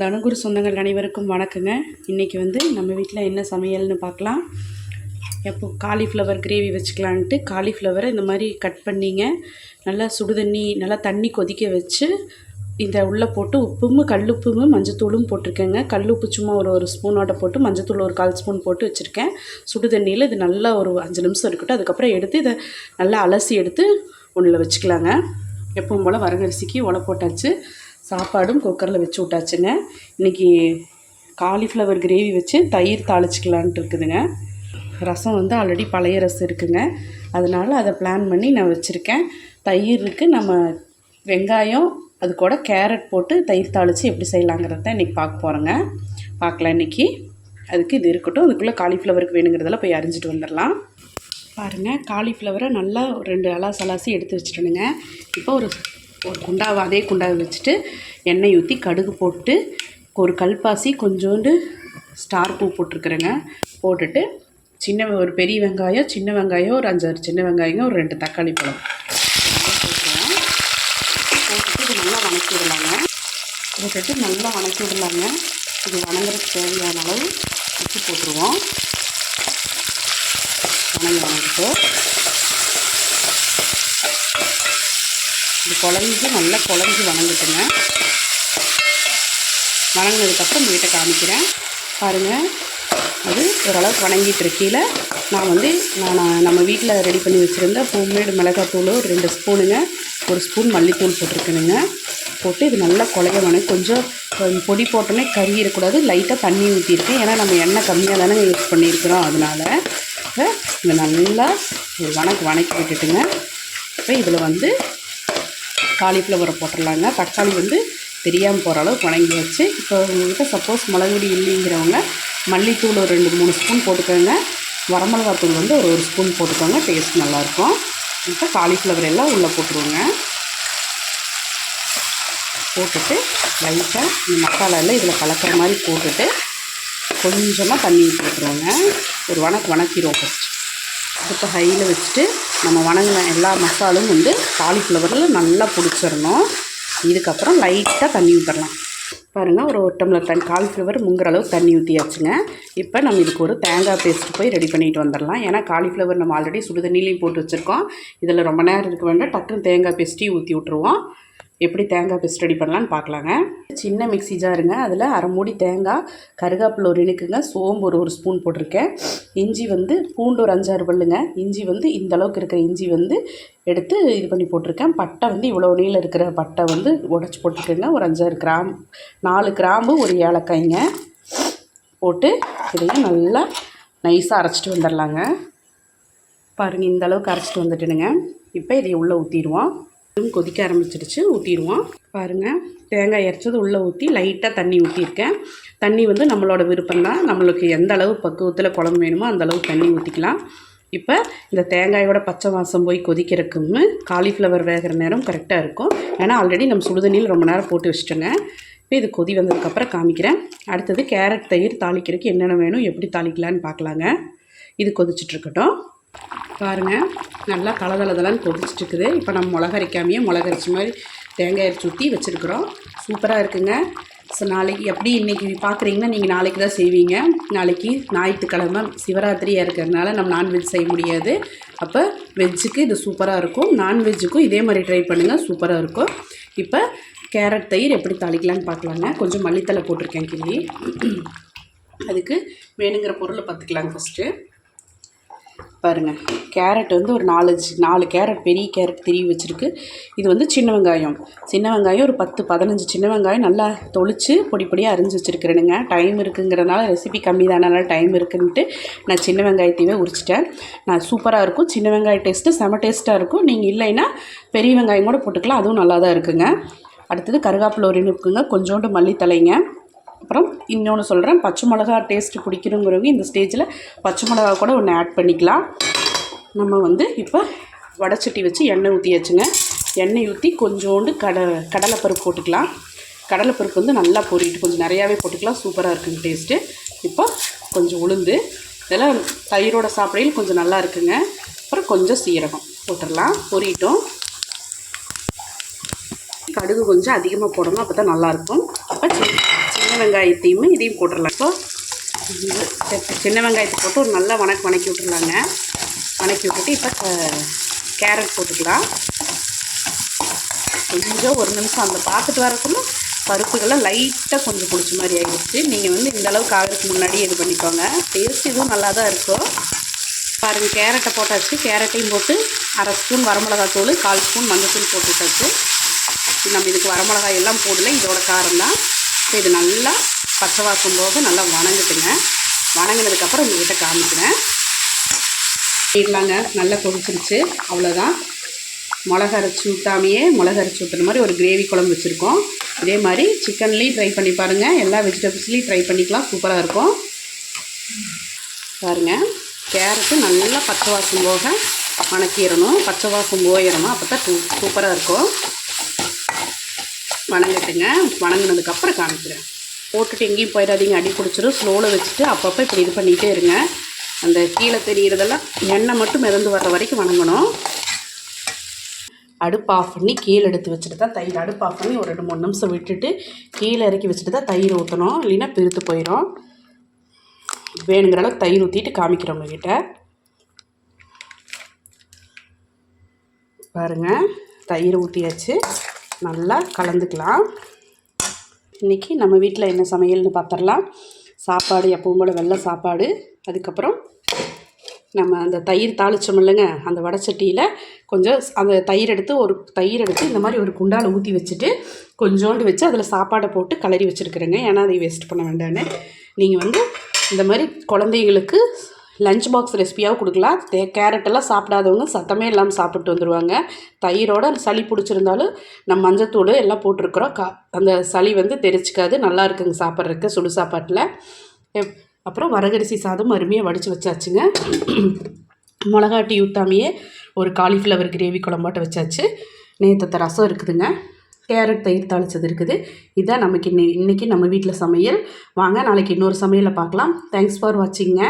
தனுகுரு சொந்தங்கள் அனைவருக்கும் வணக்கங்க. இன்றைக்கி வந்து நம்ம வீட்டில் என்ன சமையல்னு பார்க்கலாம் எப்போ காலிஃப்ளவர் கிரேவி வச்சுக்கலான்ட்டு காலிஃப்ளவரை இந்த மாதிரி கட் பண்ணிங்க. நல்லா சுடுதண்ணி நல்லா தண்ணி கொதிக்க வச்சு இந்த உள்ளே போட்டு உப்பும் கல்லுப்பும் மஞ்சத்தூளும் போட்டிருக்கேங்க. கல்லுப்பு சும்மா ஒரு ஒரு ஸ்பூனோட போட்டு மஞ்சத்தூள் ஒரு கால் ஸ்பூன் போட்டு வச்சுருக்கேன். சுடு தண்ணியில் இது நல்லா ஒரு அஞ்சு நிமிஷம் இருக்கட்டும். அதுக்கப்புறம் எடுத்து இதை நல்லா அலசி எடுத்து ஒன்றில் வச்சுக்கலாங்க. எப்பவும் போல் வரகரிசிக்கு உலை போட்டாச்சு. சாப்பாடும் குக்கரில் வச்சு விட்டாச்சுங்க. இன்றைக்கி காலிஃப்ளவர் கிரேவி வச்சு தயிர் தாளிச்சிக்கலான்ட்டு இருக்குதுங்க. ரசம் வந்து ஆல்ரெடி பழைய ரசம் இருக்குங்க. அதனால் அதை பிளான் பண்ணி நான் வச்சுருக்கேன். தயிருக்கு நம்ம வெங்காயம் அது கூட கேரட் போட்டு தயிர் தாளித்து எப்படி செய்யலாங்கிறத தான் இன்றைக்கி பார்க்க போகிறேங்க பார்க்கலாம் இன்றைக்கி அதுக்கு இது இருக்கட்டும் அதுக்குள்ளே காலிஃப்ளவருக்கு வேணுங்கிறதெல்லாம் போய் அரிஞ்சிட்டு வந்துடலாம் பாருங்கள் காலிஃப்ளவரை நல்லா ரெண்டு அலாசலாசி எடுத்து வச்சுட்டணுங்க இப்போ ஒரு ஒரு குண்டாவை அதே குண்டாவை வச்சுட்டு எண்ணெய் ஊற்றி கடுகு போட்டு ஒரு கல்பாசி கொஞ்சோண்டு ஸ்டார் பூ போட்டிருக்குறேங்க. போட்டுட்டு சின்ன ஒரு பெரிய வெங்காயம் சின்ன வெங்காயம் ஒரு அஞ்சாறு சின்ன வெங்காயங்க ஒரு ரெண்டு தக்காளி பழம். போட்டுட்டு இது நல்லா வணக்கி விடலாங்க. போட்டுட்டு நல்லா வணக்கி விடலாங்க. இது வணங்குறதுக்கு தேவையான அளவு உப்பு போட்டுருவோம். வணங்கி வணங்கிட்டு குழஞ்சி நல்லா குழஞ்சி வணங்கிட்டுங்க. வணங்கினதுக்கப்புறம் உங்கள்கிட்ட காமிக்கிறேன். பாருங்கள் அது ஓரளவுக்கு வணங்கிட்டு இருக்கையில் நான் வந்து நான் நம்ம வீட்டில் ரெடி பண்ணி வச்சுருந்த ஹோம்மேடு மிளகாத்தூள் ஒரு ரெண்டு ஸ்பூனுங்க. ஒரு ஸ்பூன் மல்லித்தூள் போட்டிருக்கணுங்க. போட்டு இது நல்லா குழைய வணங்க கொஞ்சம் பொடி போட்டோன்னே கருகிடக்கூடாது. லைட்டாக தண்ணி ஊற்றிருக்கேன் ஏன்னா நம்ம எண்ணெய் கம்மியாக தானே யூஸ் பண்ணியிருக்கிறோம். அதனால் இதை நல்லா ஒரு வணக்கு வணக்கி விட்டுட்டுங்க. இப்போ இதில் வந்து காலிஃப்ளவரை போட்டுடலாங்க. தக்காளி வந்து தெரியாமல் போகிற அளவுக்கு வணங்கி வச்சு இப்போ உங்கள்கிட்ட சப்போஸ் மிளகுடி இல்லைங்கிறவங்க மல்லித்தூள் ஒரு ரெண்டு மூணு ஸ்பூன் போட்டுக்கோங்க. வரமிளகாத்தூள் வந்து ஒரு ஒரு ஸ்பூன் போட்டுக்கோங்க டேஸ்ட் நல்லாயிருக்கும் இப்போ காலிஃப்ளவர் எல்லாம் உள்ளே போட்டுருவோங்க. போட்டுட்டு லைட்டாக இந்த மசாலா எல்லாம் இதில் கலக்கிற மாதிரி போட்டுட்டு கொஞ்சமாக தண்ணி ஊற்றி விட்டுருவோங்க ஒரு வணக்கு வணக்கிடுவோம் ஃபஸ்ட்டு அடுப்பு ஹையில் வச்சுட்டு நம்ம வணங்கின எல்லா மசாலும் வந்து காலிஃப்ளவரில் நல்லா பிடிச்சிடணும். இதுக்கப்புறம் லைட்டாக தண்ணி ஊற்றலாம் பாருங்கள் ஒரு ஒரு டம்ளர் தண்ணி காலிஃப்ளவர் முங்குற அளவுக்கு தண்ணி ஊற்றியாச்சுங்க இப்போ நம்ம இதுக்கு ஒரு தேங்காய் பேஸ்ட் போய் ரெடி பண்ணிட்டு வந்துடலாம். ஏன்னா காலிஃப்ளவர் நம்ம ஆல்ரெடி சுடு தண்ணிலையும் போட்டு வச்சுருக்கோம். இதில் ரொம்ப நேரம் இருக்க வேண்டாம். டக்குன்னு தேங்காய் பேஸ்ட்டையும் ஊற்றி விட்ருவோம் எப்படி தேங்காய் பெஸ்ட் ரெடி பண்ணலான்னு பார்க்கலாங்க. சின்ன மிக்ஸி ஜாருங்க அதில் அரை மூடி தேங்காய் கருகாப்பில் ஒரு இனுக்குங்க. சோம்பு ஒரு ஒரு ஸ்பூன் போட்டிருக்கேன். இஞ்சி வந்து பூண்டு ஒரு அஞ்சாறு பல்லுங்க. இஞ்சி வந்து இந்த அளவுக்கு இருக்கிற இஞ்சி வந்து எடுத்து இது பண்ணி போட்டிருக்கேன். பட்டை வந்து இவ்வளோ நீளம் இருக்கிற பட்டை வந்து உடச்சி போட்டிருக்கேங்க. ஒரு அஞ்சாறு கிராம் நாலு கிராம்பு ஒரு ஏலக்காய்ங்க. போட்டு இதையும் நல்லா நைஸாக அரைச்சிட்டு வந்துடலாங்க பாருங்கள் இந்த அளவுக்கு அரைச்சிட்டு வந்துட்டுனுங்க. இப்போ இதை உள்ளே ஊற்றிடுவோம் கொதிக்க ஆரம்பிச்சிடுச்சு ஊற்றிடுவோம் பாருங்கள் தேங்காய் இறச்சது உள்ளே ஊற்றி லைட்டாக தண்ணி ஊற்றிருக்கேன் தண்ணி வந்து நம்மளோட விருப்பம் தான் நம்மளுக்கு எந்த அளவு பக்குவத்தில் குழம்பு வேணுமோ அந்த அளவு தண்ணி ஊற்றிக்கலாம் இப்போ இந்த தேங்காயோட பச்சை வாசம் போய் கொதிக்கிறதுக்குன்னு காலிஃப்ளவர் வேகிற நேரம் கரெக்டாக இருக்கும். ஏன்னா ஆல்ரெடி நம்ம சுடுதண்ணியில் ரொம்ப நேரம் போட்டு வச்சுட்டோங்க. இப்போ இது கொதி வந்ததுக்கப்புறம் காமிக்கிறேன். அடுத்தது கேரட் தயிர் தாளிக்கிறதுக்கு என்னென்ன வேணும் எப்படி தாளிக்கலான்னு பார்க்கலாங்க. இது கொதிச்சிட்ருக்கட்டும் பாருங்கள் நல்லா தளதளதலன்னு கொதிச்சுட்டுருக்குது. இப்போ நம்ம மிளகரைக்காமையே அரைக்காமையே மாதிரி தேங்காய் அரைச்சி ஊற்றி வச்சுருக்குறோம். சூப்பராக இருக்குங்க. ஸோ நாளைக்கு எப்படி இன்றைக்கி பார்க்குறீங்கன்னா நீங்கள் நாளைக்கு தான் செய்வீங்க. நாளைக்கு ஞாயிற்றுக்கிழமை சிவராத்திரியாக இருக்கிறதுனால நம்ம நான்வெஜ் செய்ய முடியாது. அப்போ வெஜ்ஜுக்கு இது சூப்பராக இருக்கும். நான்வெஜ்ஜுக்கும் இதே மாதிரி ட்ரை பண்ணுங்கள் சூப்பராக இருக்கும். இப்போ கேரட் தயிர் எப்படி தாளிக்கலான்னு பார்க்கலாங்க கொஞ்சம் மல்லித்தலை போட்டிருக்கேன் கிள்ளி. அதுக்கு வேணுங்கிற பொருளை பார்த்துக்கலாங்க ஃபஸ்ட்டு பாருங்கள் கேரட் வந்து ஒரு நாலஞ்சு நாலு கேரட் பெரிய கேரட் திருவி வச்சுருக்கு. இது வந்து சின்ன வெங்காயம். சின்ன வெங்காயம் ஒரு பத்து பதினஞ்சு சின்ன வெங்காயம் நல்லா தொளிச்சு பொடி பொடியாக அரிஞ்சு வச்சுருக்கிறேனுங்க. டைம் இருக்குங்கிறனால ரெசிபி கம்மி தானால டைம் இருக்குன்ட்டு நான் சின்ன வெங்காயத்தையே உரிச்சிட்டேன். நான் சூப்பராக இருக்கும். சின்ன வெங்காய டேஸ்ட்டு செம டேஸ்ட்டாக இருக்கும். நீங்கள் இல்லைன்னா பெரிய வெங்காயம் கூட போட்டுக்கலாம். அதுவும் நல்லா தான் இருக்குங்க. அடுத்தது கருவேப்பிலை ஒரு இருக்குங்க கொஞ்சோண்டு மல்லித்தலைங்க. அப்புறம் இன்னொன்று சொல்கிறேன் பச்சை மிளகா டேஸ்ட்டு பிடிக்கணுங்கிறவங்க இந்த ஸ்டேஜில் பச்சை மிளகா கூட ஒன்று ஆட் பண்ணிக்கலாம். நம்ம வந்து இப்போ வடைச்சட்டி வச்சு எண்ணெய் ஊற்றியாச்சுங்க எண்ணெய் ஊற்றி கொஞ்சோண்டு கட கடலைப்பருப்பு போட்டுக்கலாம். கடலைப்பருப்பு வந்து நல்லா பொறிட்டு கொஞ்சம் நிறையாவே போட்டுக்கலாம். சூப்பராக இருக்குங்க டேஸ்ட்டு இப்போ கொஞ்சம் உளுந்து இதெல்லாம் தயிரோட சாப்பிடையில் கொஞ்சம் நல்லா இருக்குங்க. அப்புறம் கொஞ்சம் சீரகம் போட்டுடலாம். பொறிட்டோம் கடுகு கொஞ்சம் அதிகமாக போடணும். அப்போ தான் நல்லாயிருக்கும் அப்போ சின்ன வெங்காயத்தையும் இதையும் போட்டுடலாம். இப்போ சின்ன வெங்காயத்தை போட்டு ஒரு நல்லா வணக்கம் வணக்கி விட்டுறலாங்க வணக்கி விட்டுட்டு இப்போ கேரட் போட்டுக்கலாம். கொஞ்சம் ஒரு நிமிஷம் அந்த பார்த்துட்டு வரக்குள்ள பருப்புகளை லைட்டாக கொஞ்சம் பிடிச்ச மாதிரி ஆகிடுச்சு நீங்கள் வந்து இந்த அளவுக்கு ஆகிறதுக்கு முன்னாடி இது பண்ணிக்கோங்க. டேஸ்ட் இதுவும் நல்லா தான் இருக்கும். பாருங்கள் கேரட்டை போட்டாச்சு. கேரட்டையும் போட்டு அரை ஸ்பூன் வரமிளகாத்தூள் கால் ஸ்பூன் மஞ்சத்தூள் போட்டுட்டாச்சு. நம்ம இதுக்கு வரமிளகாய் எல்லாம் போடல. இதோட காரம் தான் இது நல்லா பச்சை வாசம் போக நல்லா வணங்கிட்டுங்க. வணங்கினதுக்கப்புறம் உங்கள்கிட்ட காமிக்கிறேன். இல்லைங்க நல்லா கொதிச்சிருச்சு. அவ்வளோதான் மிளகா அரைச்சி ஊற்றாமையே மிளகா அரைச்சி ஊற்றுற மாதிரி ஒரு கிரேவி குழம்பு வச்சுருக்கோம். இதே மாதிரி சிக்கன்லேயும் ட்ரை பண்ணி பாருங்கள் எல்லா வெஜிடபிள்ஸ்லேயும் ட்ரை பண்ணிக்கலாம். சூப்பராக இருக்கும். பாருங்கள் கேரட்டு நல்லா பச்சை வாசம் போக வணக்கிடணும். பச்சை வாசம் போயிடணும். அப்போ தான் சூப்பராக இருக்கும். வணங்கட்டுங்க. வணங்கினதுக்கப்புறம் காமிக்கிறேன். போட்டுட்டு எங்கேயும் போயிடாதீங்க. அடி பிடிச்சிரும். ஸ்லோவில் வச்சுட்டு அப்பப்போ இப்படி இது பண்ணிகிட்டே இருங்க. அந்த கீழே தெரிகிறதெல்லாம் எண்ணெய் மட்டும் மிதந்து வர்ற வரைக்கும் வணங்கணும். அடுப்பு ஆஃப் பண்ணி கீழே எடுத்து வச்சுட்டு தான் தயிர் அடுப்பு ஆஃப் பண்ணி ஒரு ரெண்டு மூணு நிமிஷம் விட்டுட்டு கீழே இறக்கி வச்சுட்டு தான் தயிர் ஊற்றணும் இல்லைன்னா பிரித்து போயிடும் வேணுங்கிற அளவுக்கு தயிர் ஊற்றிட்டு காமிக்கிறோம் உங்ககிட்ட. பாருங்கள் தயிர் ஊற்றியாச்சு நல்லா கலந்துக்கலாம். இன்றைக்கி நம்ம வீட்டில் என்ன சமையல்னு பார்த்துடலாம் சாப்பாடு எப்பவும் போல் வெள்ளை சாப்பாடு. அதுக்கப்புறம் நம்ம அந்த தயிர் தாளிச்சோம் இல்லைங்க அந்த வடச்சட்டியில் கொஞ்சம் அந்த தயிர் எடுத்து ஒரு தயிர் எடுத்து இந்த மாதிரி ஒரு குண்டால் ஊற்றி வச்சுட்டு கொஞ்சோண்டு வச்சு அதில் சாப்பாடை போட்டு கலரி வச்சுருக்குறேங்க. ஏன்னா அதை வேஸ்ட் பண்ண வேண்டான்னு நீங்கள் வந்து இந்த மாதிரி குழந்தைங்களுக்கு லஞ்ச் பாக்ஸ் ரெசிபியாகவும் கொடுக்கலாம். தே கேரட்டெல்லாம் சாப்பிடாதவங்க சத்தமே இல்லாமல் சாப்பிட்டு வந்துடுவாங்க தயிரோட சளி பிடிச்சிருந்தாலும் நம்ம மஞ்சத்தூள் எல்லாம் போட்டிருக்கிறோம். கா அந்த சளி வந்து தெரிச்சிக்காது நல்லா இருக்குங்க சாப்பிட்றதுக்கு சுடு சாப்பாட்டில். அப்புறம் வரகரிசி சாதம் அருமையாக வடித்து வச்சாச்சுங்க. மிளகாட்டி ஊற்றாமையே ஒரு காலிஃப்ளவர் கிரேவி குழம்பாட்ட வச்சாச்சு. நேற்று ரசம் இருக்குதுங்க. கேரட் தயிர் தாளிச்சது இருக்குது. இதான் நமக்கு இன்னி இன்றைக்கி நம்ம வீட்டில் சமையல். வாங்க நாளைக்கு இன்னொரு சமையலை பார்க்கலாம். Thanks for வாட்சிங்க